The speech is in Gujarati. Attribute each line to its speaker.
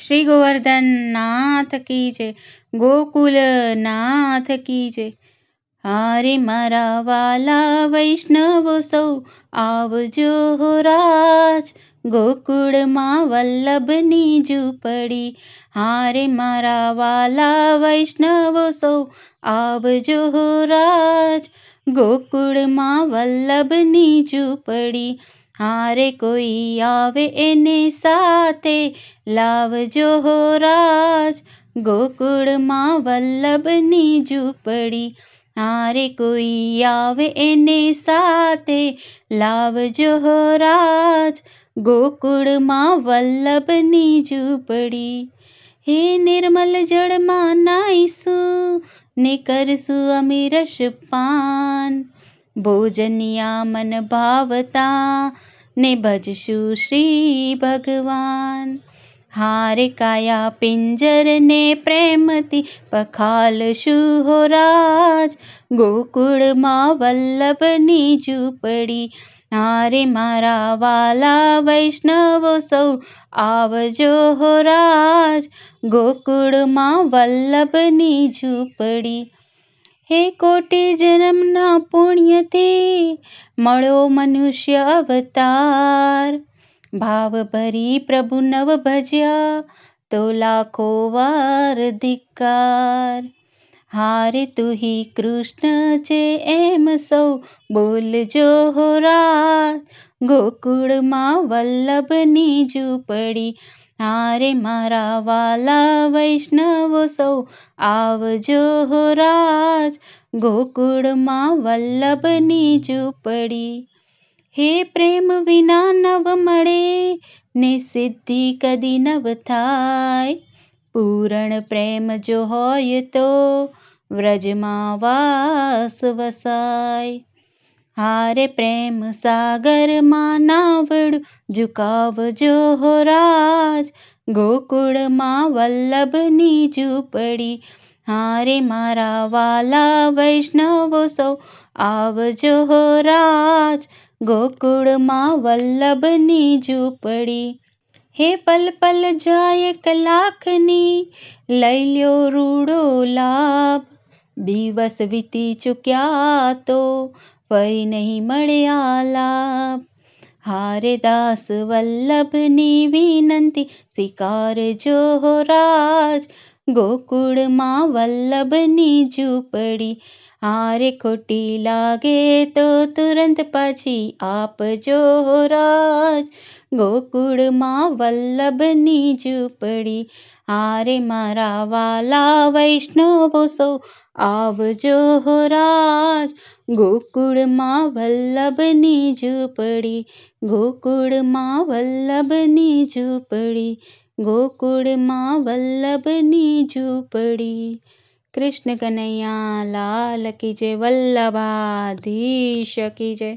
Speaker 1: શ્રી ગોવર્ધન નાથ કી જય ગોકુલ નાથ કી જય. હારે મારા વાલા વૈષ્ણવો સૌ, આવજો રાજ, ગોકુળમાં વલ્લભની ઝૂંપડી. હારે મારા વાલા વૈષ્ણવો સૌ, આવજો રાજ, ગોકુળમાં વલ્લભની ઝૂંપડી. હારે કોઈ આવે એને સાથે, લાવજો રાજ. ગોકુળમાં વલ્લભની ઝૂંપડી, હારે કોઈ આવે એને સાથે, લાવજો રાજ. ગોકુળમાં વલ્લભની ઝૂંપડી, હે નિર્મલ જળમાં નાઈશું, ને કરશું અમે રસપાન ભોજનિયા મન ભાવતા ને ભજશું શ્રી ભગવાન. હારે કાયા પિંજરને પ્રેમથી પખાલશું હો ગોકુળમાં વલ્લભની ઝૂંપડી. હારે મારા વાલા વૈષ્ણવો સૌ આવજો હો રાજ. ગોકુળમાં વલ્લભની ઝૂંપડી. હે કોટી જન્મના પુણ્યથી મળો મનુષ્ય અવતાર. ભાવ ભરી પ્રભુ નવ ભજ્યા તો લાખો વાર ધિકાર હારે તુહી કૃષ્ણ છે એમ સૌ બોલજો હો રાજ ગોકુળમાં વલ્લભની ઝૂંપડી હારે મારા વાલા વૈષ્ણવો સૌ આવજો રાજ. ગોકુળમાં વલ્લભની ઝૂંપડી. હે પ્રેમ વિના નવ મળે, ને સિદ્ધિ કદી નવ થાય. પૂરણ પ્રેમ જો હોય તો વ્રજમાં વાસ વસાય. હારે પ્રેમ સાગરમાં નાવડું ઝુકાવજો હો રાજ ગોકુળમાં વલ્લભની ઝૂંપડી. હારે મારા વાલા વૈષ્ણવો સૌ, આવજો હો રાજ ગોકુળમાં વલ્લભની ઝૂંપડી. હે પલ પલ જાય કલાકની લઈ લ્યો રૂડો લાભ. દિવસ વીતી ચૂક્યા તો ફરી નહીં મળે આલાપ હારે દાસ વલ્લભની વિનંતી સ્વીકારજો રાજ ગોકુળમાં વલ્લભની ઝૂંપડી હારે ખોટી લાગે તો તુરંત પાછી આપજો રાજ ગોકુળમાં વલ્લભની ઝૂંપડી હારે મારા વાલા વૈષ્ણવો સૌ આવજો રાજ ગોકુળમાં વલ્લભની ઝૂંપડી ગોકુળમાં વલ્લભની ઝૂંપડી ગોકુળમાં વલ્લભની ઝૂંપડી કૃષ્ણ કનૈયા લાલ કી જય વલ્લભાધીશ કી જય